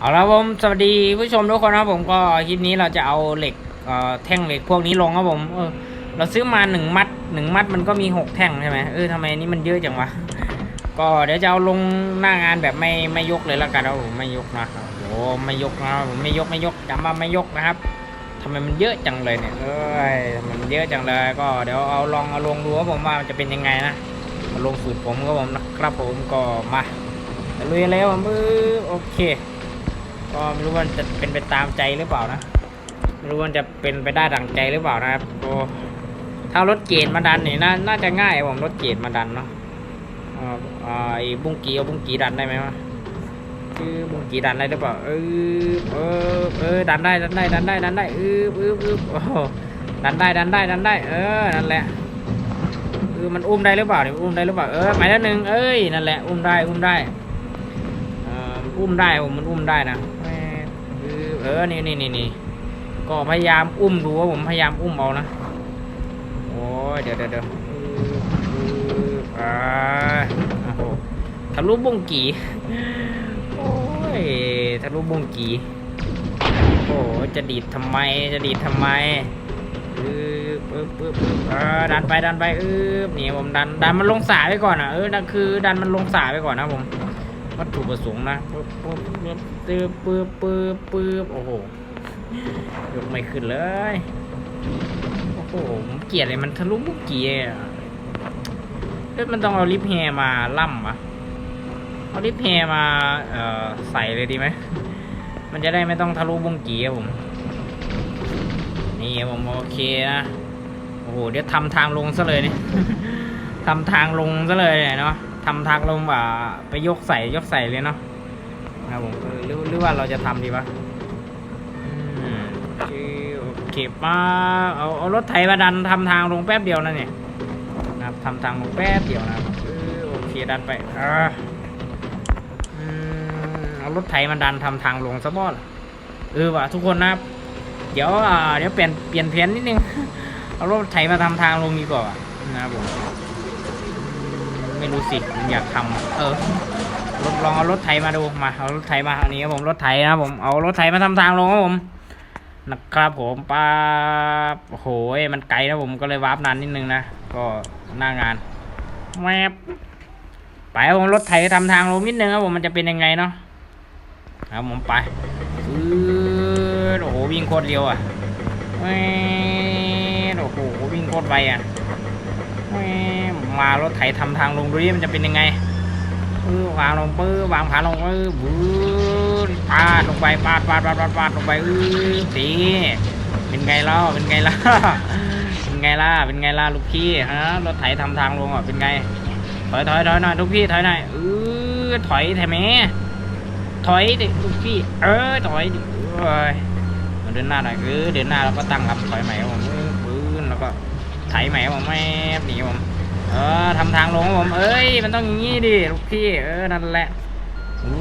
เอาละผมสวัสดีผู้ชมทุกคนนะครับผมก็คลิปนี้เราจะเอาเหล็กเอ่อแท่งเหล็กพวกนี้ลงครับผมเออเราซื้อมาหนึ่งมัดหนึ่งมัดมันก็มีหกแท่งใช่ไหมเออทำไมนี้มันเยอะจังวะก็เดี๋ยวจะเอาลงหน้างานแบบไม่ไม่ยกเลยแล้วกันครับผมไม่ยกนะโอ้ไม่ยกนะผมไม่ยกไม่ยกจำว่าไม่ยกนะครับทำไมมันเยอะจังเลยเนี่ยเอ้ยทำไมมันเยอะจังเลย ก็เดี๋ยวเอาลองเอาลงดูครับผมว่ามันจะเป็นยังไงนะมาลงสูตรผมครับผมนะครับผมก็มาลุยแล้วผมเออโอเค ก็ไม่รู้ว่าจะเป็นไปตามใจหรือเปล่านะไม่รู้ว่าจะเป็นไปได้ดังใจหรือเปล่านะครับก็ถ้ารถเกณฑ์มาดันนี่น่าน่าจะง่ายผมรถเกณฑ์มาดันเนาะอ่ออ่อไอ้บุ้งกีเอาบุ้งกีดันได้ไหมวะคือบุ้งกีดันได้หรือเปล่าเออเออเออดันได้ดันได้ดันได้ดันได้เออเออเออโอ้โหดันได้ดันได้ดันได้ เออนั่นแหละเออมันอุ้มได้หรือเปล่าเนี่ยอุ้มได้หรือเปล่าเออหมายเลขหนึ่งเอ้ยนั่นแหละอุ้มได้อุ้มได้เอออุ้มได้ผมมันอุ้มได้นะ อเออนี่นี่นี่นี่ก็พยายามอุ้มดูว่าผมพยายามอุ้มเอานะโอ้ยเดี๋ยวเดี๋ยวเดี๋ยวอืออืออ่าโอ้โหทะลุบงกีโอ้ยทะลุบงกีโอ้ยจะดีดทำไมจะดีดทำไมอือปึ๊บปึ๊บปึ๊บอ่าดันไปดันไปอือนี่ผมดันดันมันลงสายไปก่อนอะเออนั่นคือดันมันลงสายไปก่อนนะผม วัตถุประสงค์นะปึ๊บปึ๊บปึ๊บปึ๊บปึ๊บปึ๊บปึ๊บโอ้โหยกไม่ขึ้นเลยโอ้โหผมเกลียดเลยมันทะลุบุกเกียร์เอ๊ะมันต้องเอาลิฟต์แฮมาล่ำอะเอาลิฟต์แฮมาเอ่อใส่เลยดีไหมมันจะได้ไม่ต้องทะลุบุงกีครับผมนี่ผมโอเคนะโอ้โหเดี๋ยวทำทางลงซะเลยนี่ทำทางลงซะเลยเนาะ ทำทางลงอ่าไปยกใส่ยกใส่เลยเนาะนะครับผมหรือหรือว่าเราจะทำดีปะเคโอเคมาเอาเอารถไถมาดันทำทางลงแป๊บเดียวนะเนี่ยนะครับทำทางลงแป๊บเดียวนะครับโอเคดันไปอ่าอืมเอารถไถมาดันทำทางลงซะบ่ล่ะเออว่ะทุกคนนะครับเดี๋ยวเดี๋ยวเปลี่ยนเปลี่ยนแผนนิดนึง เอารถไถมาทำทางลงดีกว่านะครับผม ไม่รู้สิอยากทำเออลองลองเอารถไถมาดูมาเอารถไถมาอันนี้ครับผมรถไถนะครับผมเอารถไถมาทำทางลงครับผมนะครับผมป้าโอ้โหมันไกลนะผมก็เลยวาร์ปนานนิดนึงนะก็หน้างานแมบไปผมรถไถทำทางลงนิดนึงครับผมมันจะเป็นยังไงเนาะครับผมไปโอ้โหวิ่งโคตรเร็วอะโอ้โหวิ่งโคตรไวอะ แหม่ารถไถทำทางลงดูดิมันจะเป็นยังไงปื้อวางลงปื้อวางขาลงปื้อบื้อปาดลงไปปาดปาดปาดปาดปาดลงไปอื้อดีเป็นไงล่ะเป็นไงล่ะเป็นไงล่ะเป็นไงล่ะลูกพี่ฮะรถไถทำทางลงอะเป็นไง ถอยถอยถอยหน่อยลูกพี่ถอยหน่อยเออถอยแถมถอยดิลูกพี่ เออถอยดิเอ้ยเดินหน้าหน่อยเออเดินหน้าแล้วก็ตั้งรับถอยใหม่ครับผมปื้นแล้วก็ไถใหม่ครับผมไม่หนีผม เออทำทางลงผม เอ้ย มันต้องอย่างงี้ดิลูกพี่ เออ นั่นแหละอู้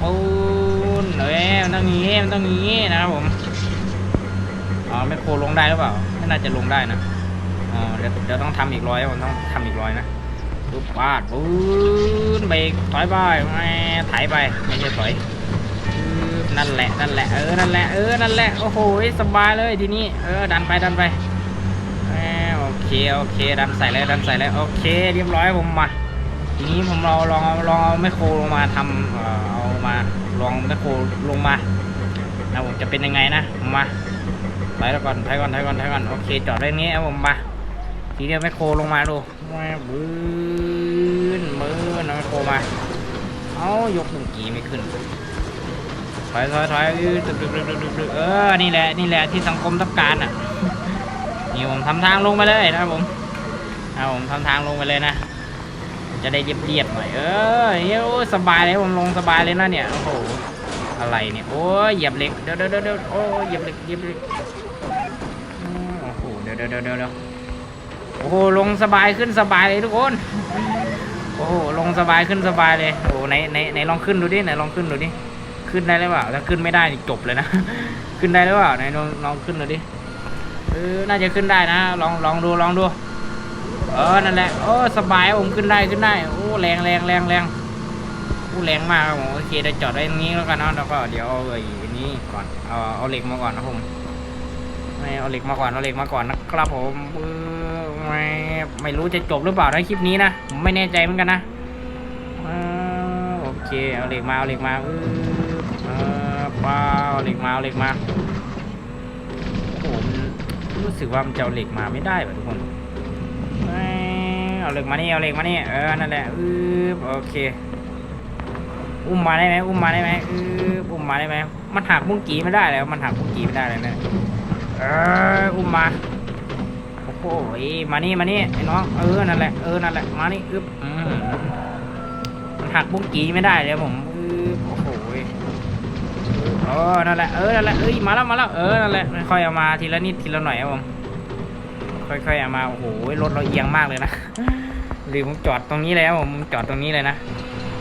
ปูนเอ้ยมันต้องงี้ มันต้องงี้นะครับผมอ๋อไม่โคลงได้หรือเปล่า ไม่น่าจะลงได้นะอ๋อเดี๋ยวเดี๋ยวต้องทำอีกร้อยผมต้องทำอีกร้อยนะปุ๊บปาดปูนเบรกถอยไปไม่ไถไป ไม่ใช่ถอยนั่นแหละ นั่นแหละ เออ นั่นแหละ เออ นั่นแหละ โอ้โห สบายเลยทีนี้ เออ ดันไป ดันไป เคโอเคดันใส่เลยดันใส่เลยโอเค เรียบร้อยผมมาทีนี้ผมเราลองเอาลองเอาแมโครลงมาทำเอ่อเอามาลองแมโครลงมานะผมจะเป็นยังไงนะผมมาถอยแล้วก่อนถอยก่อนถอยก่อนถอยก่อนโอเคจอดไว้ตรงนี้ครับผมมาทีเดียวแมโครลงมาดูแหมบื้นมือนะแมโครมาเอายกบุงกีไม่ขึ้นถอยถอยถอยดึกตึกตึกตึกตึกเออนี่แหละนี่แหละที่สังคมต้องการอะ นี่ผมทำทางลงไปเลยนะครับผมเอาผมทำทางลงไปเลยนะ จะได้เรียบเรียบๆหน่อยเออเฮ้ยโอ้สบายเลยผมลงสบายเลยนะเนี่ยโอ้โหอะไรเนี่ยโอ้ยเหยียบเหล็กเดี๋ยวเดี๋ยวเดี๋ยวโอ้ยเหยียบเหล็กเหยียบเหล็กโอ้โหเดี๋ยวเดี๋ยวเดี๋ยวเดี๋ยวโอ้โหลงสบายขึ้นสบายเลยทุกคนโอ้โหลงสบายขึ้นสบายเลยโอ้ไหนไหนไหนลองขึ้นดูดิไหนลองขึ้นดูดิขึ้นได้หรือเปล่าถ้าขึ้นไม่ได้จบเลยนะ ขึ้นได้หรือเปล่าไหนลองลองขึ้นดูดิ เออน่าจะขึ้นได้นะ ลองลองดูลองดู เออนั่นแหละโอ้สบายผมขึ้นได้ขึ้นได้โอ้แรงแรงแรงแรงโอ้แรงมากครับผมโอเคเดี๋ยวจอดไว้ตรงนี้แล้วกันเนาะแล้วก็เดี๋ยวเอาไอ้นี้ก่อนเอาเอาเหล็กมาก่อนนะผมไม่เอาเหล็กมาก่อนเอาเหล็กมาก่อนนะครับผมไม่ไม่รู้จะจบหรือเปล่านะคลิปนี้นะผมไม่แน่ใจเหมือนกันนะโอเคเอาเหล็กมาเอาเหล็กมาเออป้าเอาเหล็กมาเอาเหล็กมา รู้สึกว่ามันจะเอาเหล็กมาไม่ได้ว่ะทุกคนเอาเหล็กมานี่เอาเหล็กมานี่เออนั่นแหละอือโอเค อุ้มมาได้ไหมอุ้มมาได้ไหมอืออุ้มมาได้ไหมมันหักมุ้งกีไม่ได้แล้ว มันหักมุ้งกีไม่ได้เลยเนี่ยเอออุ้มมาโอ้โหมานี่มานี่ไอ้น้องเออนั่นแหละเออนั่นแหละมานี่อึ๊บอืมมันหักมุ้งกีไม่ได้เลยผม ออนั่นแหละ เออ นั่นแหละ เอ้ย มาแล้ว มาแล้ว เออ นั่นแหละ ค่อยเอามาทีละนิดทีละหน่อยครับผม ค่อยๆเอามา โอ้โห รถเราเอียงมากเลยนะหรือผมจอดตรงนี้เลยครับผม จอดตรงนี้เลยนะ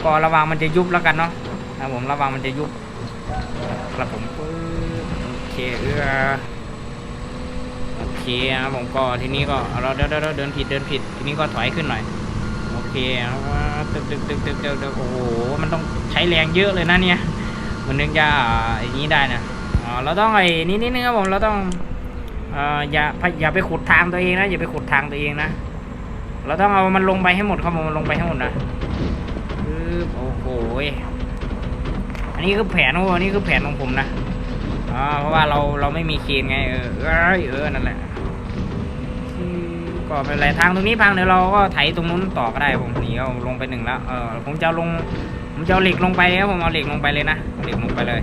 ก็ระวังมันจะยุบแล้วกันเนาะนะผมระวังมันจะยุบครับผมโอเคเออโอเคครับผมก็ทีนี้ก็เราเดินเดินเดินผิดเดินผิด ทีนี้ก็ถอยขึ้นหน่อย โอเคแล้วก็ตึกตึกตึกตึกตึกตึกโอ้โห มันต้องใช้แรงเยอะเลยนะเนี่ย มันนึงจะอย่างนี้ได้นะอ๋อเราต้องไอ้นี่นิดนึงครับผมเราต้องเอ่ออย่าอย่าไปขุดทางตัวเองนะอย่าไปขุดทางตัวเองนะเราต้องเอามันลงไปให้หมดครับผมมันลงไปให้หมดนะคือโอ้โหอันนี้คือแผนของผมอันนี้คือแผนของผมนะอ่าเพราะว่าเราเราไม่มีเคนไงเออเอยเออนั่นแหละก็ไม่เป็นไรทางตรงนี้พังเดี๋ยวเราก็ไถตรงนู้นต่อก็ได้ผมหนีเอาลงไปหนึ่งแล้วเออผมจะลง ผมจะเอาเหล็กลงไปครับผมเอาเหล็กลงไปเลยนะเหล็กลงไปเลย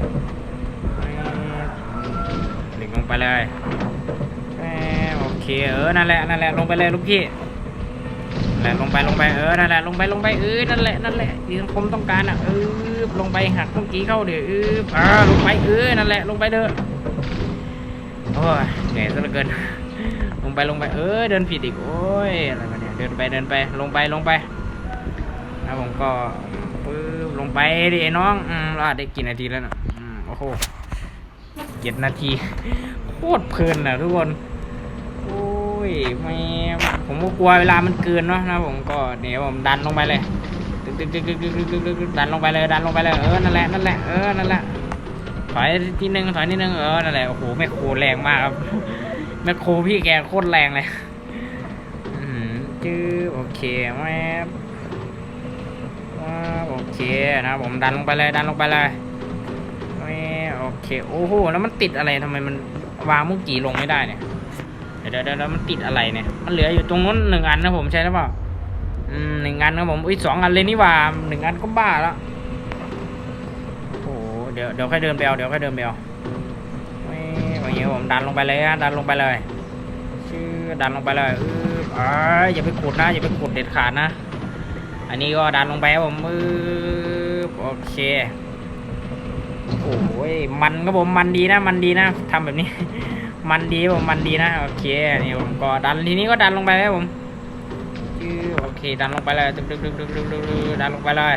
เหล็กลงไปเลยโอเคเออนั่นแหละนั่นแหละลงไปเลยลูกพี่นั่นแหละลงไปลงไปเออนั่นแหละลงไปลงไปเออนั่นแหละนั่นแหละที่สังคมต้องการอะเออลงไปหักเมื่อกี้เข้าเดี๋ยวเอออ่าลงไปเออนั่นแหละลงไปเด้อโอ้ยเหนื่อยซะเหลือเกิน ลงไปลงไปเออเดินผิดอีกโอ้ยอะไรมาเนี่ยเดินไปเดินไปลงไปลงไปนะผมก็ปึ๊บ ลงไปดิไอ้น้องอืมเราอาจได้กี่นาทีแล้วนะอืมโอ้โหเจ็ดนาทีโคตรเพลินนะทุกคนโอ้ยไม่ผมก็กลัวเวลามันเกินเนาะนะผมก็เดี๋ยวผมดันลงไปเลยตึ๊กตึ๊กตึ๊กตึ๊กตึ๊กตึ๊กตึ๊กดันลงไปเลยดันลงไปเลยเออนั่นแหละนั่นแหละเออนั่นแหละถอยทีนึงถอยนิดนึงเออนั่นแหละโอ้โหแม่โคแรงมากครับแม่โคพี่แกโคตรแรงเลยจื้อโอเคแม่ โอเคนะผมดันลงไปเลยดันลงไปเลยโอเคโอ้โหแล้วมันติดอะไรทำไมมันวางมุกจีลงไม่ได้เนี่ยเดี๋ยวเดี๋ยวเดี๋ยวมันติดอะไรเนี่ย มันเหลืออยู่ตรงนู้นหนึ่งอันนะผมใช่หรือเปล่าอืมหนึ่งอันนะผมอุ้ยสองอันเลยนี่ว่าหนึ่งอันก็บ้าแล้วโอ้โหเดี๋ยวเดี๋ยวค่อยเดินไปเอาเดี๋ยวค่อยเดินไปเอาแม่อย่างเงี้ยผมดันลงไปเลยดันลงไปเลยชื่อดันลงไปเลยอือเอ้ยอย่าไปขุดนะอย่าไปขุดเด็ดขาดนะ อันนี้ก็ดันลงไปครับผมอือโอเค โอ้ยมันก็ผมมันดีนะ มันดีนะทำแบบนี้ มันดีผมมันดีนะโอเคนี่ผมก็ดันทีนี้ก็ดันลงไปแล้วผมโอเค ดันลงไปเลยดึกดึกดึกดึกดึกดึกดึกดันลงไปเลย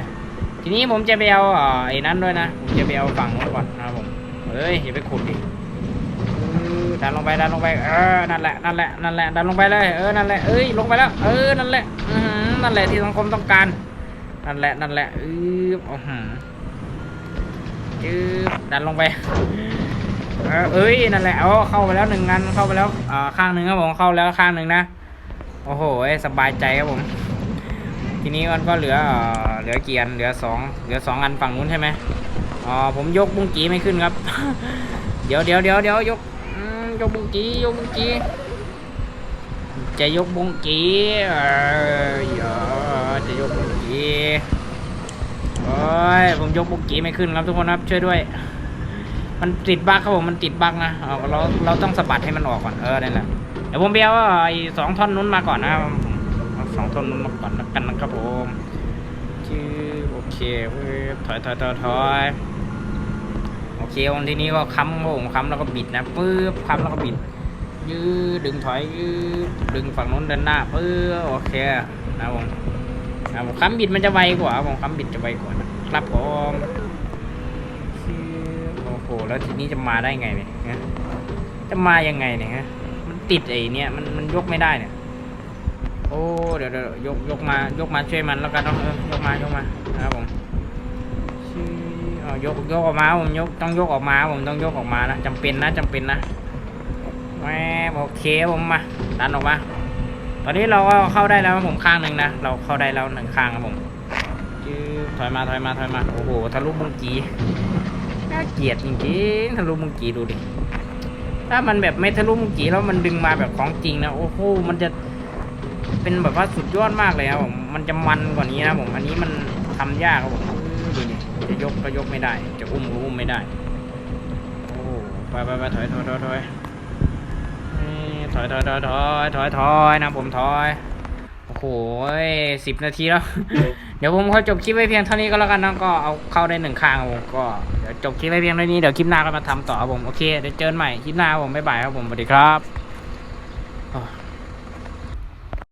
ทีนี้ผมจะไปเอาอ่อไอ้นั้นด้วยนะผมจะไปเอาฝั่งนู้นก่อนนะครับผมเฮ้ยอย่าไปขุดดิดันลงไปดันลงไปเออนั่นแหละนั่นแหละนั่นแหละดันลงไปเลยเออนั่นแหละเอ้ยลงไปแล้วเออนั่นแหละอือ นั่นแหละที่สังคมต้องการ นั่นแหละนั่นแหละอืออือหือจืบดันลงไปเอ้ยนั่นแหละเอาเข้าไปแล้วหนึ่งงานเข้าไปแล้วอ่าข้างหนึ่งครับผมเข้าแล้วข้างหนึ่งนะโอ้โหสบายใจครับผม ทีนี้มันก็เหลือเหลือเกี่อันเหลือสองเหลือสองอันฝั่งนู้นใช่ไหมอ๋อผมยกบุ้งกีไม่ขึ้นครับ เดี๋ยวเดี๋ยวเดี๋ยวเดี๋ยวยกยกบุ้งกียกบุ้งกี จะยกบุ้งกีเออเดี๋ยวจะยกบุ้งกีโอ้ยผมยกบุกกี้ไม่ขึ้นครับทุกคนครับช่วยด้วย มันติดบั๊กครับผมมันติดบั๊กนะเราเราต้องสะบัดให้มันออกก่อนเออนั่นแหละเดี๋ยวผมไปเอาไอ้สองท่อนนู้นมาก่อนนะสองท่อนนู้นมาก่อนแล้วกันนะครับผมชื่อโอเคเว้ยถอยถอยถอยถอยโอเควันทีนี้ก็ค้ำผมค้ำแล้วก็บิดนะปึ๊บค้ำแล้วก็บิด ยืดดึงถอยยืดดึงฝั่งนู้นเดินหน้าปึ๊บโอเคนะผมครับผมค้ำบิดมันจะไวกว่าผมค้ำบิดจะไวกว่านะครับผมโอ้โหแล้วทีนี้จะมาได้ไงเนี่ยจะมายังไงเนี่ยฮะมันติดไอ้เนี่ยมันมันยกไม่ได้เนี่ยโอ้เดี๋ยวเดี๋ยวยกยกมายกมาช่วยมันแล้วกันเนาะเออยกมายกมานะครับผมยกยกออกมาผมยกต้องยกออกมาผมต้องยกออกมานะจำเป็นนะจำเป็นนะ แหมโอเคผมมาดันออกมา ตอนนี้เราก็เข้าได้แล้วผมข้างหนึ่งนะ เราเข้าได้แล้วหนึ่งข้างครับผมจื้อถอยมาถอยมาถอยมา โอ้โห ทะลุมุงกีน่าเกลียดจริงๆ ทะลุมุงกีดูดิ ถ้ามันแบบไม่ทะลุมุงกีแล้วมันดึงมาแบบของจริงนะ โอ้โห มันจะเป็นแบบว่าสุดยอดมากเลยครับผม มันจะมันกว่านี้นะผม อันนี้มันทำยากครับผมดูดิจะยกก็ยกไม่ได้ จะอุ้มก็อุ้มไม่ได้ โอ้ไปไปไปถอยถอยถอย ถอยนี่ถอยถอยถอยถอยถอยถอยนะผมถอย โอ้โหสิบนาทีแล้ว เดี๋ยวผมขอจบคลิปไว้เพียงเท่านี้ก็แล้วกันนะก็เอาเข้าได้หนึ่งข้างครับผมก็เดี๋ยวจบคลิปไว้เพียงเท่านี้เดี๋ยวคลิปหน้าก็มาทำต่อครับผมโอเคเดี๋ยวเจอกันใหม่คลิปหน้าครับผมบ๊ายบายครับผมสวัสดีครับ